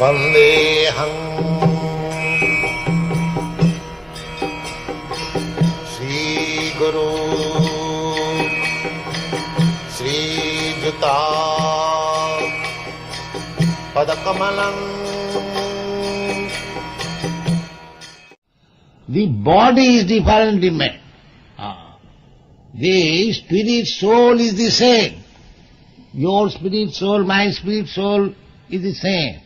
वन्देऽहम् Shri Guru श्रीयुता पदकमलम् The body is different in man. Ah. The spirit soul is the same. Your spirit soul, my spirit soul is the same.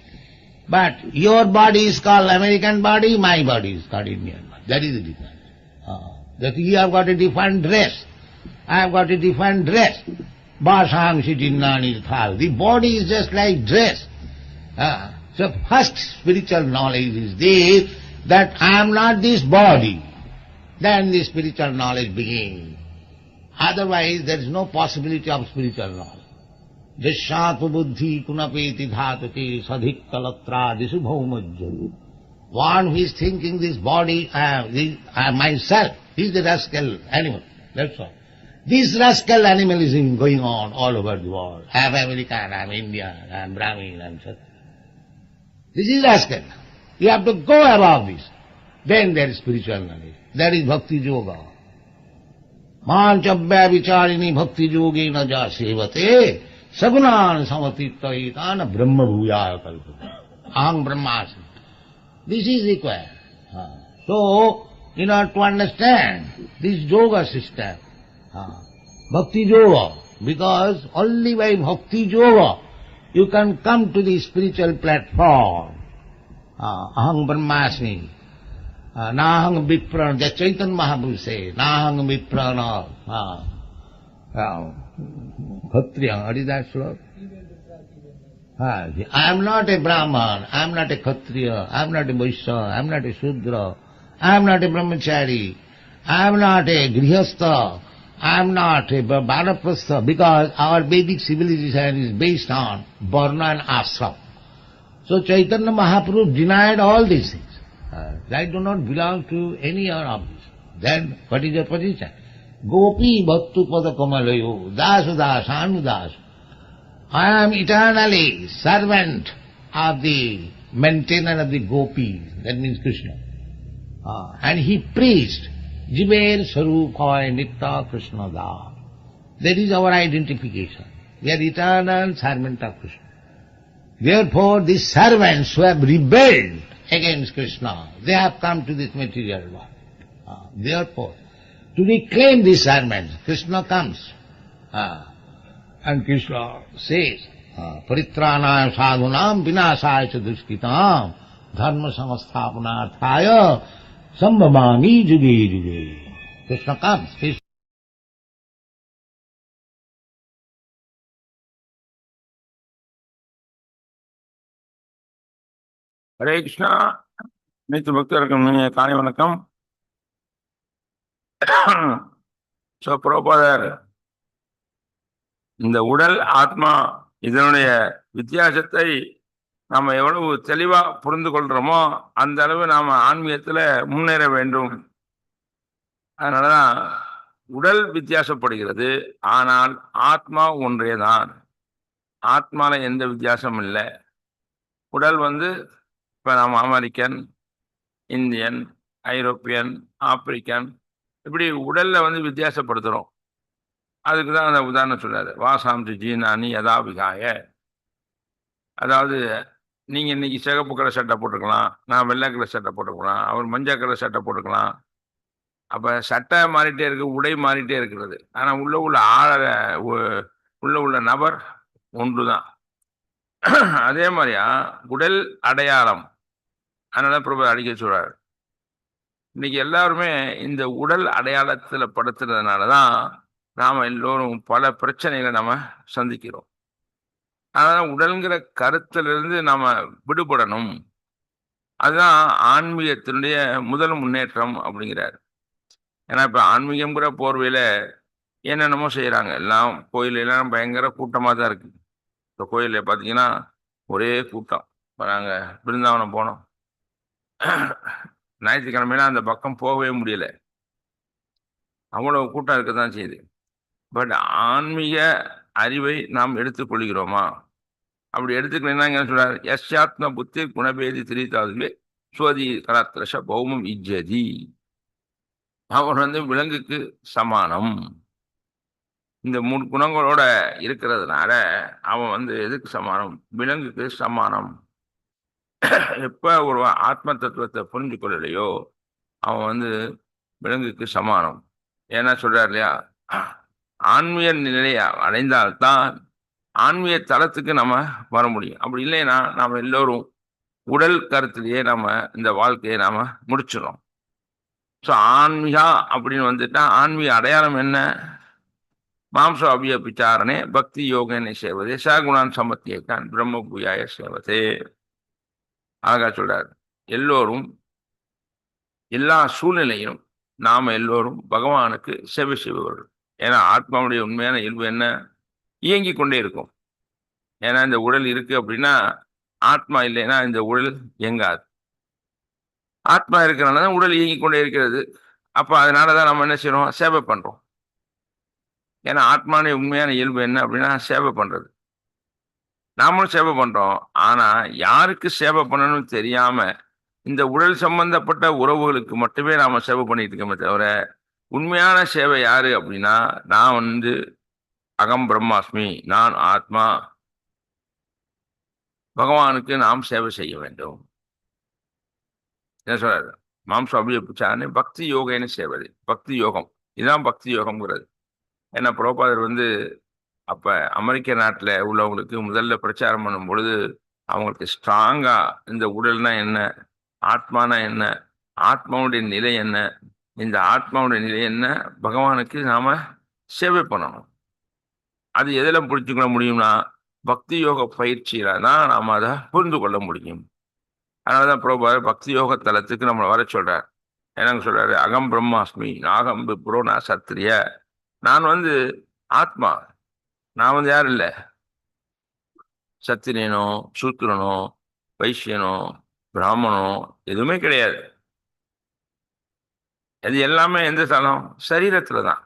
But your body is called American body, my body is called Indian body. That is the difference. Ah. That you have got a different dress. I have got a different dress. Basang Sitinani Thal. The body is just like dress. Ah, so first spiritual knowledge is this, that I am not this body. Then the spiritual knowledge begins. Otherwise there is no possibility of spiritual knowledge. दृश्यात्मबुद्धि कुनपेति धातु के सधिक कलत्रादिशु भौमज्जरी one who is thinking this body my self is the rascal animal that's all this rascal animal is in going on all over the world I am America I am India I am Brahmin I am this is rascal you have to go about this then there is spiritual knowledge there is bhakti yoga मान चव्य विचारिणी भक्ति जोगी न जा सेवते brahma bhuyaya kalpata. Aham brahmasmi. This is required. Ah. So, in order to understand this yoga system, ah, bhakti yoga, because only by bhakti yoga you can come to the spiritual platform. Ah, aham brahmasmi. Ah, nahang viprana, the Chaitanya Mahaprabhu says, nahang viprana. Kshatriya, what is that slok? Ah, I am not a Brahman, I am not a Kshatriya, I am not a Vaishya, I am not a Shudra, I am not a Brahmachari, I am not a Grihastha, I am not a Bharaprastha, because our Vedic civilization is based on Varna and Ashram. So Chaitanya Mahaprabhu denied all these things. Uh, I do not belong to any of these. Then what is your position? गोपी भक्तु पद कमलयो दास दास। आनु I am eternally servant of the maintainer of the gopi that means Krishna and he priest जिबेर स्वरूप नित्य कृष्ण दास that is our identification we are eternal servant of Krishna therefore this servant have rebelled against Krishna they have come to this material world therefore to reclaim these servants, Krishna comes. Ah, and Krishna says, ah, Paritranaya sadhunam vinasaya cha duskitam dharma samasthapanarthaya sambhavami juge juge. Krishna comes. Krishna Hare Krishna அனைத்து பக்தர்களுக்கும் இனிய காலை வணக்கம் so புரோபாதர் இந்த உடல் ஆத்மா இதனுடைய வித்தியாசத்தை நாம் எவ்வளவு தெளிவாக புரிந்து கொள்கிறோமோ அந்த அளவு நாம் ஆன்மீகத்தில் முன்னேற வேண்டும். அதனால தான் உடல் வித்தியாசப்படுகிறது ஆனால் ஆத்மா ஒன்றே தான் ஆத்மாவில் எந்த வித்தியாசமும் இல்லை. உடல் வந்து இப்போ நம்ம அமெரிக்கன் இந்தியன் ஐரோப்பியன் ஆப்பிரிக்கன் இப்படி உடலில் வந்து வித்தியாசப்படுத்துகிறோம் அதுக்கு தான் அந்த உதாரணம் சொல்றாரு. வாசாம்சி ஜீனானி யதாபிகாய அதாவது நீங்கள் இன்னைக்கு சிகப்பு கலர் சட்டை போட்டுக்கலாம் நான் வெள்ளை கலர் சட்டை போட்டுக்கலாம் அவர் மஞ்சள் கலர் சட்டை போட்டுக்கலாம். அப்போ சட்டை மாறிட்டே இருக்கு உடை மாறிட்டே இருக்கிறது. ஆனால் உள்ள உள்ள ஆழ உ- உள்ள உள்ள நபர் ஒன்று தான் அதே மாதிரியா உடல் அடையாளம். அதனால பிரபு அடிக்க சொல்கிறார் இன்னைக்கு எல்லாருமே இந்த உடல் அடையாளத்தில் படுத்துறதுனால தான் நாம் எல்லோரும் பல பிரச்சனைகளை நம்ம சந்திக்கிறோம். அதனால் உடல்ங்கிற கருத்திலிருந்து நாம் விடுபடணும். அதுதான் ஆன்மீகத்தினுடைய முதல் முன்னேற்றம் அப்படிங்கிறார். ஏன்னா இப்போ ஆன்மீகம்ங்கிற போர்வையில் என்னென்னமோ செய்கிறாங்க எல்லாம் கோயில் எல்லாம் பயங்கர கூட்டமாக தான் இருக்குது இப்போ கோயிலில் பார்த்தீங்கன்னா ஒரே கூட்டம். இப்போ நாங்கள் பிருந்தாவனம் போனோம். ஞாயிற்றுக்கிழமையெல்லாம் அந்த பக்கம் போகவே முடியல. அவ்வளவு கூட்டம் இருக்க தான் செய்யுது. பட் ஆன்மீக அறிவை நாம் எடுத்துக்கொள்கிறோமா அப்படி எடுத்துக்கலைன்னா என்ன சொல்கிறார் யஸ்யாத்ம புத்தி குணபேதி திரித்தாதுவே சுவதி கராத்திரஷ பௌமம் இஜ்ஜதி. அவன் வந்து விலங்குக்கு சமானம். இந்த மூணு குணங்களோட இருக்கிறதுனால அவன் வந்து எதுக்கு சமானம்? விலங்குக்கு சமானம். எப்போ ஒரு ஆத்ம தத்துவத்தை புரிஞ்சு கொள்ளலையோ அவன் வந்து விலங்குக்கு சமானம். ஏன்னா சொல்கிறார் இல்லையா? ஆன்மீக நிலையை அடைந்தால்தான் ஆன்மீக தளத்துக்கு நம்ம வர முடியும். அப்படி இல்லைன்னா நாம் எல்லோரும் உடல் கருத்திலேயே நம்ம இந்த வாழ்க்கையை நாம் முடிச்சிடும் ஸோ ஆன்மீகா அப்படின்னு வந்துட்டா ஆன்மீக அடையாளம் என்ன? மாம்ச அபிய பிச்சாரணே பக்தி யோகனை சேவதே சகுணான் சமத்தியைத்தான் பிரம்ம பூயாய சேவதே. அழகா சொல்றார். எல்லோரும் எல்லா சூழ்நிலையிலும் நாம் எல்லோரும் பகவானுக்கு சேவை செய்பவர்கள். ஏன்னா ஆத்மாவுடைய உண்மையான இயல்பு என்ன? இயங்கி கொண்டே இருக்கும். ஏன்னா இந்த உடல் இருக்கு அப்படின்னா ஆத்மா இல்லைன்னா இந்த உடல் இயங்காது. ஆத்மா இருக்கிறனால தான் உடல் இயங்கி கொண்டே இருக்கிறது. அப்போ அதனால தான் நம்ம என்ன செய்கிறோம் சேவை பண்ணுறோம் ஏன்னா ஆத்மாவுடைய உண்மையான இயல்பு என்ன அப்படின்னா சேவை பண்ணுறது நாமளும் சேவை பண்றோம். ஆனா யாருக்கு சேவை பண்ணணும்னு தெரியாம இந்த உடல் சம்பந்தப்பட்ட உறவுகளுக்கு மட்டுமே நாம சேவை பண்ணிட்டு இருக்கோமே தவிர உண்மையான சேவை யாரு அப்படின்னா நான் வந்து அகம் பிரம்மாஸ்மி. நான் ஆத்மா. பகவானுக்கு நாம் சேவை செய்ய வேண்டும். என்ன சொல்றாரு? மாம்ச அபியபிச்சானே பக்தி யோகன்னு சேவது பக்தி யோகம். இதுதான் பக்தி யோகம்ங்கிறது. ஏன்னா புரோபாதர் வந்து அப்ப அமெரிக்க நாட்டில் உள்ளவங்களுக்கு முதல்ல பிரச்சாரம் பண்ணும் பொழுது அவங்களுக்கு ஸ்ட்ராங்கா இந்த உடல்னா என்ன? ஆத்மானா என்ன? ஆத்மாவுடைய நிலை என்ன? இந்த ஆத்மாவுடைய நிலை என்ன? பகவானுக்கு நாம சேவை பண்ணணும். அது எதில் புரிஞ்சுக்கொள்ள முடியும்னா பக்தி யோக பயிற்சியில தான் நாம் அதை புரிந்து கொள்ள முடியும். அதனால தான் பிரபாதர் பக்தி யோக தலத்துக்கு நம்மளை வர சொல்கிறார் என்னங்க சொல்கிறாரு அகம் பிரம்மாஸ்மி நாகம் விப்ரோ நான் சத்திரிய. நான் வந்து ஆத்மா. நான் வந்து யாரும் இல்லை. சத்திரியனோ சூத்திரனோ வைசியனோ பிராமணோ எதுவுமே கிடையாது. அது எல்லாமே எந்த ஸ்தலம் சரீரத்துல தான்.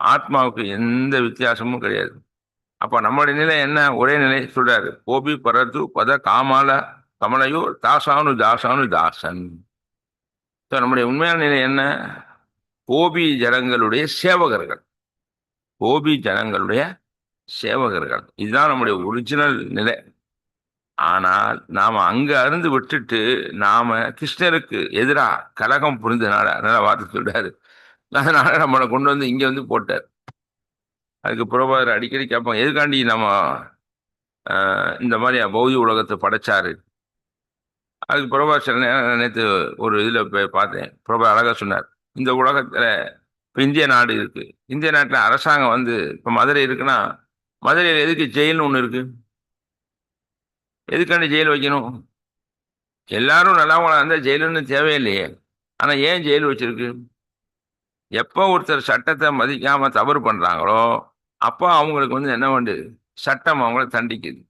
ஆத்மாவுக்கு எந்த வித்தியாசமும் கிடையாது. அப்போ நம்மளுடைய நிலை என்ன? ஒரே நிலை சொல்றாரு. கோபி பரது பத காமால கமலையோ தாசானு தாசானு தாசன். ஸோ நம்முடைய உண்மையான நிலை என்ன? கோபி ஜனங்களுடைய சேவகர்கள். கோபி ஜனங்களுடைய சேவகர்கள் இதுதான் நம்முடைய ஒரிஜினல் நிலை. ஆனால் நாம் அங்கே அருந்து விட்டுட்டு நாம் கிருஷ்ணருக்கு எதிராக கலகம் புரிந்தனால அதனால வார்த்தை சொல்கிறாரு அதனால நம்மளை கொண்டு வந்து இங்கே வந்து போட்டார். அதுக்கு புறபாதர் அடிக்கடி கேட்பாங்க எதுக்காண்டி நம்ம இந்த மாதிரி பௌதி உலகத்தை படைச்சாரு? அதுக்கு புறபாதர் சில நேரம் நேற்று ஒரு இதில் போய் பார்த்தேன். புறபா அழகாக சொன்னார் இந்த உலகத்தில் இப்போ இந்திய நாடு இருக்குது இந்திய நாட்டில் அரசாங்கம் வந்து இப்போ மதுரை இருக்குன்னா மதுரையில் எதுக்கு ஜெயில்னு ஒன்று இருக்குது எதுக்காண்டி ஜெயில் வைக்கணும்? எல்லாரும் நல்லவங்களாக இருந்தால் ஜெயிலுன்னு தேவையில்லையே. ஆனால் ஏன் ஜெயில் வச்சிருக்கு? எப்போ ஒருத்தர் சட்டத்தை மதிக்காமல் தவறு பண்ணுறாங்களோ அப்போ அவங்களுக்கு வந்து என்ன பண்ணுது சட்டம் அவங்கள தண்டிக்குது.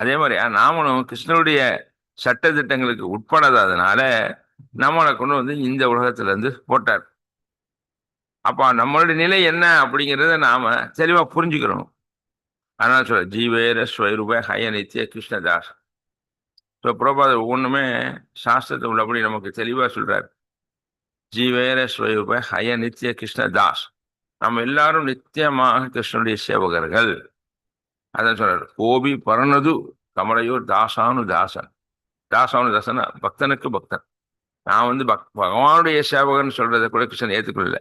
அதே மாதிரி நாமளும் கிருஷ்ணனுடைய சட்ட திட்டங்களுக்கு உட்படாததுனால நம்மளை கொண்டு வந்து இந்த உலகத்துலேருந்து போட்டார். அப்போ நம்மளுடைய நிலை என்ன அப்படிங்கிறத நாம் தெளிவாக புரிஞ்சுக்கிறோம் அதனால் சொல்ல ஜீவேர ஸ்வரூப ஹய நித்திய கிருஷ்ணதாஸ் ஸோ புரோபாத ஒவ்வொன்றுமே சாஸ்திரத்தை உள்ளபடி நமக்கு தெளிவாக சொல்கிறார் ஜீவேர ஸ்வரூப ஹய நித்திய கிருஷ்ணதாஸ் நம்ம எல்லாரும் நித்தியமாக கிருஷ்ணனுடைய சேவகர்கள். அதான் சொல்கிறார் கோபி பரணது கமலையூர் தாசானு தாசன். தாசானு தாசனா பக்தனுக்கு பக்தன். நான் வந்து பக் பகவானுடைய சேவகன் சொல்கிறத கூட கிருஷ்ணன் ஏற்றுக்கொள்ளலை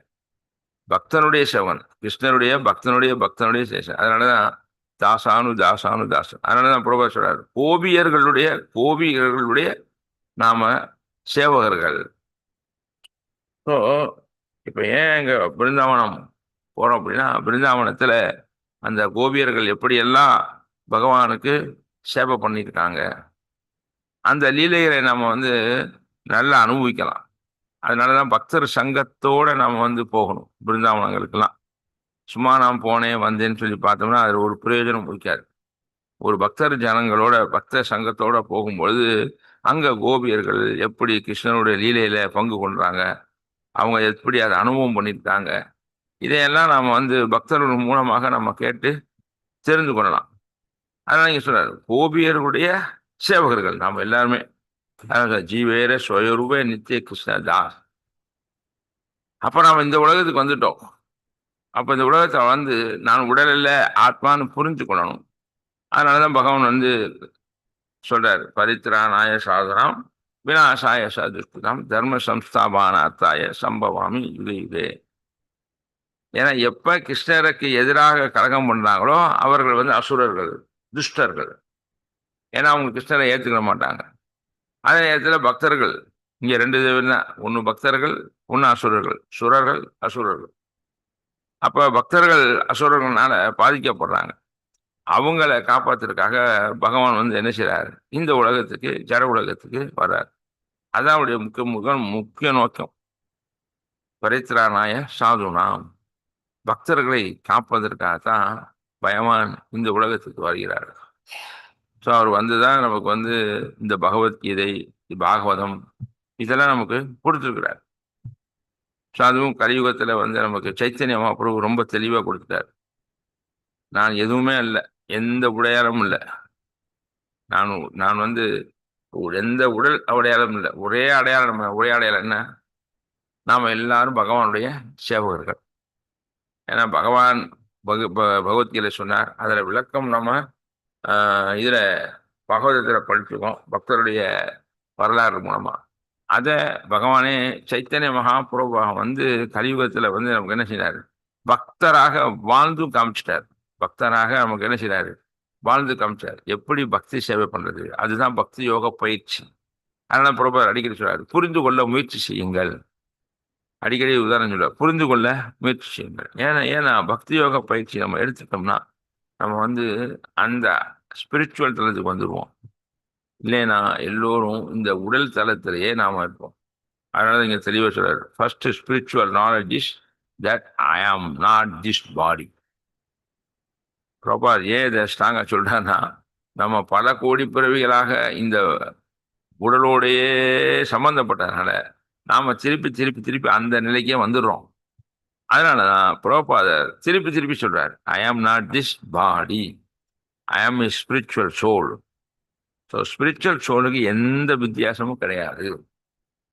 பக்தனுடைய சேவகன் கிருஷ்ணனுடைய பக்தனுடைய பக்தனுடைய சேஷன். அதனாலதான் தாசானு தாசானு தாசன். அதனாலதான் பிரபா சொல்றார் கோபியர்களுடைய கோபியர்களுடைய நாம சேவகர்கள். ஸோ இப்போ ஏன் இங்கே பிருந்தாவனம் போகிறோம் அப்படின்னா பிருந்தாவனத்தில் அந்த கோபியர்கள் எப்படியெல்லாம் பகவானுக்கு சேவை பண்ணியிருக்காங்க? அந்த லீலைகளை நம்ம வந்து நல்லா அனுபவிக்கலாம். அதனால தான் பக்தர் சங்கத்தோட நம்ம வந்து போகணும். பிருந்தாவனங்களுக்கெல்லாம். சும்மா நான் போனேன் வந்தேன்னு சொல்லி பார்த்தோம்னா அது ஒரு பிரயோஜனம் இருக்காது. ஒரு பக்தர் ஜனங்களோட பக்தர் சங்கத்தோட போகும்பொழுது அங்கே கோபியர்கள் எப்படி கிருஷ்ணனுடைய லீலையில் பங்கு கொண்டாங்க அவங்க எப்படி அதை அனுபவம் பண்ணியிருக்காங்க இதையெல்லாம் நாம் வந்து பக்தர்கள் மூலமாக நம்ம கேட்டு தெரிந்து கொள்ளலாம். அதனால் நீங்கள் சொல்கிறார் கோபியர்களுடைய சேவகர்கள் நாம் எல்லாருமே. ஜீவேர சுயரூபே நித்திய கிருஷ்ணதாஸ் அப்போ நாம் இந்த உலகத்துக்கு வந்துட்டோம். அப்போ இந்த உலகத்தை வந்து நான் உடல் இல்லை ஆத்மான்னு புரிஞ்சு கொள்ளணும் அதனால தான் பகவான் வந்து சொல்றார் பரித்ராணாய சாதனம் விநாசாய சதுஷ்கிருதம் தர்ம சம்ஸ்தாபானார்த்தாய சம்பவாமி இது இது. ஏன்னா எப்ப கிருஷ்ணருக்கு எதிராக கலகம் பண்ணாங்களோ அவர்கள் வந்து அசுரர்கள் துஷ்டர்கள். ஏன்னா அவங்க கிருஷ்ணரை ஏற்றுக்க மாட்டாங்க. அதே நேரத்தில் பக்தர்கள் இங்கே ரெண்டு தான் ஒன்று பக்தர்கள் ஒன்று அசுரர்கள். சுரர்கள் அசுரர்கள். அப்போ பக்தர்கள் அசுரர்கள்னால பாதிக்கப்படுறாங்க. அவங்கள காப்பாத்துறதுக்காக பகவான் வந்து என்ன செய்கிறார் இந்த உலகத்துக்கு ஜட உலகத்துக்கு வர்றார். அதான் அவருடைய முக்கிய முக முக்கிய நோக்கம். பரித்ரானாய சாதுனாம் பக்தர்களை காப்பதற்காகத்தான் பகவான் இந்த உலகத்துக்கு வருகிறார். ஸோ அவர் வந்து தான் நமக்கு வந்து இந்த பகவத்கீதை பாகவதம் இதெல்லாம் நமக்கு கொடுத்துருக்கிறார். ஸோ அதுவும் கலியுகத்தில் வந்து நமக்கு சைத்தன்ய பிரபு ரொம்ப தெளிவாக கொடுத்துட்டார். நான் எதுவுமே இல்லை எந்த உடையாளமும் இல்லை. நான் நான் வந்து எந்த உடல் அடையாளம் இல்லை ஒரே அடையாளம் நம்ம ஒரே அடையாளம் என்ன? நாம் எல்லாரும் பகவானுடைய சேவகர்கள். ஏன்னா பகவான் பக பகவத்கீதை சொன்னார் அதில் விளக்கம் நம்ம இதில் பகவதத்தில் படிச்சிருக்கோம். பக்தருடைய வரலாறு மூலமாக அதை பகவானே சைத்தன்ய மகாபிரபாகம் வந்து கலியுகத்தில் வந்து நமக்கு என்ன செய்கிறாரு பக்தராக வாழ்ந்து காமிச்சிட்டார். பக்தராக நமக்கு என்ன செய்கிறாரு வாழ்ந்து காமிச்சார். எப்படி பக்தி சேவை பண்ணுறது அதுதான் பக்தி யோக பயிற்சி. அதனால் பிரபர் அடிக்கடி சொல்கிறார் புரிந்து கொள்ள முயற்சி செய்யுங்கள். அடிக்கடி உதாரணம் சொல்லுவார் புரிந்து கொள்ள முயற்சி செய்யுங்கள். ஏன்னா ஏன்னா பக்தி யோக பயிற்சி நம்ம எடுத்துட்டோம்னா நம்ம வந்து அந்த ஸ்பிரிச்சுவல் தளத்துக்கு வந்துடுவோம் இல்லைன்னா எல்லோரும் இந்த உடல் தளத்திலேயே நாம் இருப்போம். அதனால் இங்கே தெளிவாக சொல்கிறார் first spiritual knowledge is that I am not this பாடி ப்ரொபார் ஏன் இதை ஸ்ட்ராங்காக சொல்கிறேன்னா நம்ம பல கோடி பிறவிகளாக இந்த உடலோடையே சம்மந்தப்பட்டதுனால நாம் திருப்பி திருப்பி திருப்பி அந்த நிலைக்கே வந்துடுறோம். அதனால தான் புரோபாதர் திருப்பி திருப்பி சொல்றார் ஐ am not this body I am a spiritual soul so spiritual சோலுக்கு எந்த வித்தியாசமும் கிடையாது.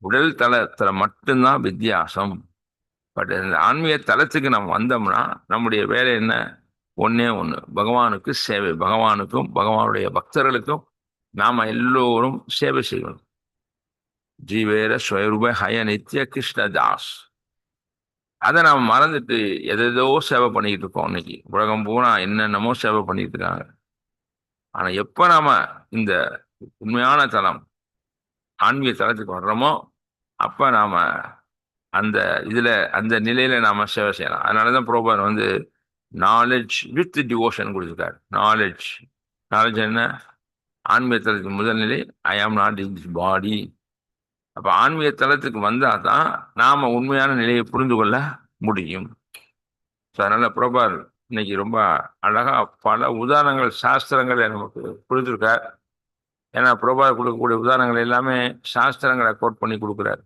உடல் தளத்தில் மட்டும்தான் வித்தியாசம். பட் இந்த ஆன்மீக தளத்துக்கு நம்ம வந்தோம்னா நம்முடைய வேலை என்ன? ஒன்றே ஒன்று பகவானுக்கு சேவை. பகவானுக்கும் பகவானுடைய பக்தர்களுக்கும் நாம எல்லோரும் சேவை செய்யணும். ஜீவேர ஸ்வயரூப ஹய நித்ய கிருஷ்ண தாஸ். அதை நாம் மறந்துட்டு எதோ சேவை பண்ணிக்கிட்டு இருக்கோம் இன்னைக்கு. உலகம் பூரா என்னென்னமோ சேவை பண்ணிட்டு இருக்காங்க. ஆனா எப்ப நாம இந்த உண்மையான தலம் ஆன்மீக தலத்துக்கு வர்றோமோ அப்ப நாம அந்த இதுல அந்த நிலையில நாம சேவை செய்யலாம். அதனாலதான் புரோபர் வந்து நாலேஜ் வித் டிவோஷன் கொடுத்துருக்காரு. நாலேஜ் நாலேஜ் என்ன? ஆன்மீக முதல் நிலை ஐ am not in this body அப்போ ஆன்மீக தளத்துக்கு வந்தால் தான் நாம் உண்மையான நிலையை புரிந்து கொள்ள முடியும். ஸோ அதனால் பிரபார் இன்னைக்கு ரொம்ப அழகாக பல உதாரணங்கள் சாஸ்திரங்களை நமக்கு கொடுத்துருக்கார் ஏன்னா பிரபார் கொடுக்கக்கூடிய உதாரணங்கள் எல்லாமே சாஸ்திரங்களை கோட் பண்ணி கொடுக்குறாரு.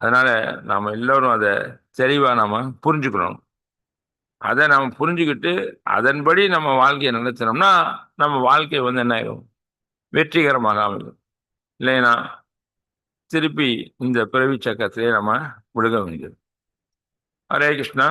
அதனால் நாம் எல்லோரும் அதை தெளிவாக நாம் புரிஞ்சுக்கணும். அதை நாம் புரிஞ்சுக்கிட்டு அதன்படி நம்ம வாழ்க்கையை நடத்தினோம்னா நம்ம வாழ்க்கை வந்து என்ன ஆகும் வெற்றிகரமாக அமையும். இல்லைன்னா திருப்பி இந்த பிறவி சக்கரத்திலே நம்ம விழுக வேண்டியது. ஹரே கிருஷ்ணா.